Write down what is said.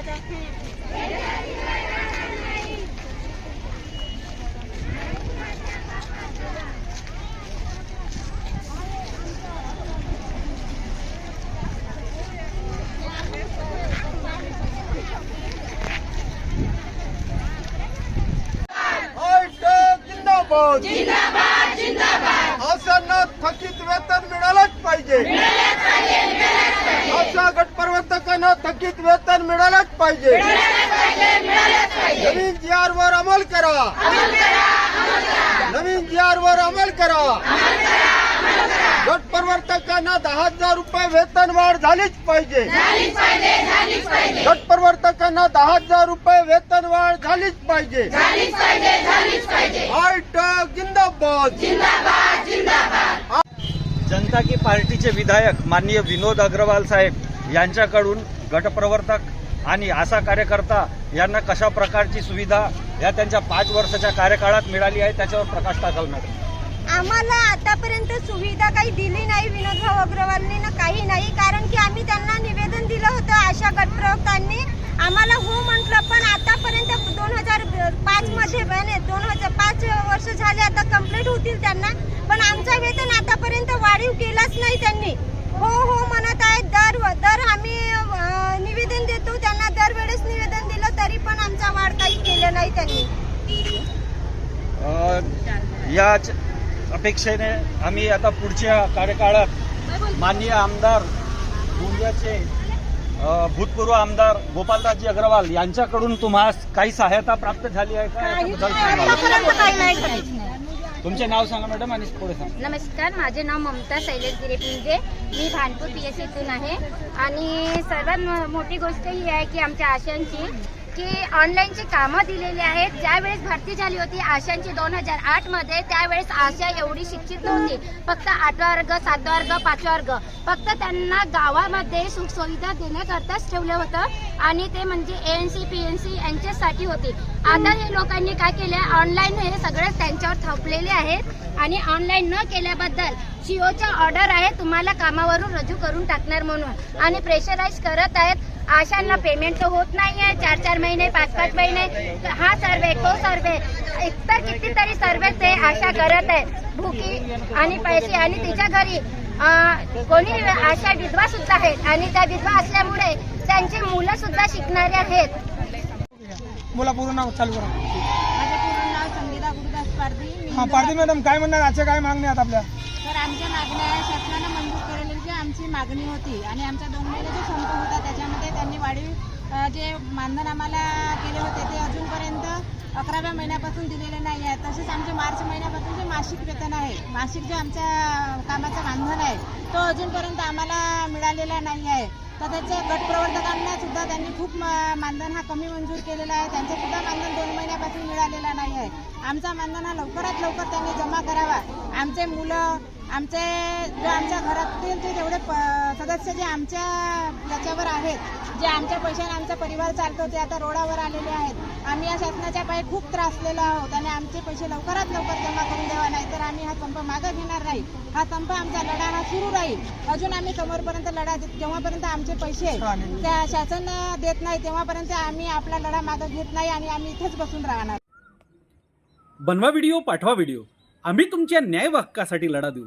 दादा हायटेक जिंदाबाद आशांना थकीत वेतन मिळालंच पाहिजे आशा गटप्रवर्तकांना थकीत वेतन मिळालंच पाहिजे. नवीन जी आर वर अंमल करा. नवीन जी आर वर अंमल करा. गटप्रवर्तकांना दहा हजार रुपये वेतन वाढ झालीच पाहिजे. गटप्रवर्तकांना दहा हजार रुपये वेतन वाढ झालीच पाहिजे. हायटेक जिंदाबाद. जनता की पार्टीचे विधायक माननीय विनोद अग्रवाल साहेब यांच्याकडून गटप्रवर्तक आणि आशा कार्यकर्ता यांना कशा प्रकारची सुविधा या त्यांच्या पाच वर्षाच्या कार्यकाळात मिळाली आहे त्याच्यावर प्रकाश टाकाल मॅडम. आम्हाला आतापर्यंत सुविधा काही दिली नाही विनोदभाऊ अग्रवालने ना काही नाही कारण की आम्ही त्यांना निवेदन दिलं होतं अशा गटप्रवक्तांनी. आम्हाला हो म्हटलं पण आतापर्यंत दोन हजार पाच मध्ये दोन हजार पाच वर्ष झाले आता कंप्लीट होतील त्यांना. पण आमचं वेतन वाढीव केलाच नाही त्यांनी. हो हो म्हणत आहेत. दर दर आम्ही निवेदन देतो. त्यांना दरवेळेस निवेदन दिलं तरी पण आमचा वाढ काही केलं नाही त्यांनी. याच अपेक्षेने आम्ही आता पुढच्या कार्यकाळात माननीय आमदार गोंदियाचे भूतपूर्व आमदार गोपालदासजी अग्रवाल यांच्याकडून तुम्हाला काही सहायता प्राप्त झाली आहे का? तुमचे नाव सांगा मॅडम आणि पुढे सांगा. नमस्कार माझे नाव ममता शैलेश गिरेपिंजे. मी भानपूर पी एस सीतून आहे. आणि सर्वात मोठी गोष्ट ही आहे की आमच्या आशांची की ऑनलाईनची कामं दिलेली आहेत. ज्यावेळेस भरती झाली होती आशांची दोन हजार आठमध्ये त्यावेळेस आशा एवढी शिक्षित नव्हती. फक्त आठवा वर्ग सातवा वर्ग पाचवा वर्ग. फक्त त्यांना गावामध्ये सुखसुविधा देण्याकरताच ठेवलं होतं आणि ते म्हणजे N C P N C यांच्यासाठी होती. आता हे लोकांनी काय केलं ऑनलाईन हे सगळं त्यांच्यावर थपलेले आहेत आणि ऑनलाईन न केल्याबद्दल सीओच्या ऑर्डर आहे तुम्हाला कामावरून रजू करून टाकणार म्हणून. आणि प्रेशराईज करत आहेत. आशांना पेमेंट तर होत नाही आहे चार चार महिने पाच पाच महिने. हा सर्वे तो सर्वे एकतर कितीतरी सर्वे ते आशा करत आहेत. भुकी आणि पैसे आणि तिच्या घरी कोणी आशा विधवा सुद्धा आहेत. आणि त्या विधवा असल्यामुळे त्यांची मुलं सुद्धा शिकणारे आहेत. बोला पूर्ण नाव चालू करा. माझं पूर्ण नाव संगीता गुरुदास पारधी. मी हा पारधी मॅडम काय म्हणणार? आजच्या काय मागण्या आहेत आपल्या? आमच्या मागण्या शासनानं मंजूर केलेली जी आमची मागणी होती आणि आमचा दोन महिने जो संप होता त्याच्यामध्ये त्यांनी वाढीव जे मानधन आम्हाला केले होते ते अजूनपर्यंत अकराव्या महिन्यापासून दिलेले नाही आहे तसेच आमचे मार्च महिन्यापासून जे मासिक वेतन आहे मासिक जे आमच्या कामाचं मानधन आहे तो अजूनपर्यंत आम्हाला मिळालेला नाही आहे. तर त्याच्या गटप्रवर्तकांना सुद्धा त्यांनी खूप मानधन हा कमी मंजूर केलेला आहे. त्यांचंसुद्धा मानधन दोन महिन्यापासून मिळालेला नाही आहे. आमचा मानधन हा लवकरात लवकर त्यांनी जमा करावा. आमचे मुलं आमचे जो आमच्या घरातील जे जेवढे प- सदस्य जे आमच्या याच्यावर आहेत जे आमच्या पैशाने आमचा परिवार चालतो ते आता रोडावर आलेले आहेत. आम्ही या शासनाच्या पायी खूप त्रासलेलो आहोत आणि आमचे पैसे लवकरात लवकर जमा करून द्यावा नाही तर आम्ही हा संप मागं घेणार नाही. हा संप आमचा लढा हा सुरू राहील. अजून आम्ही समोरपर्यंत लढा देत जेव्हापर्यंत आमचे पैसे त्या शासन देत नाही तेव्हापर्यंत आम्ही आपला लढा मागं घेत नाही आणि आम्ही इथेच बसून राहणार. बनवा व्हिडिओ पाठवा व्हिडिओ. आम्ही तुमच्या न्याय हक्कासाठी लढा देऊ.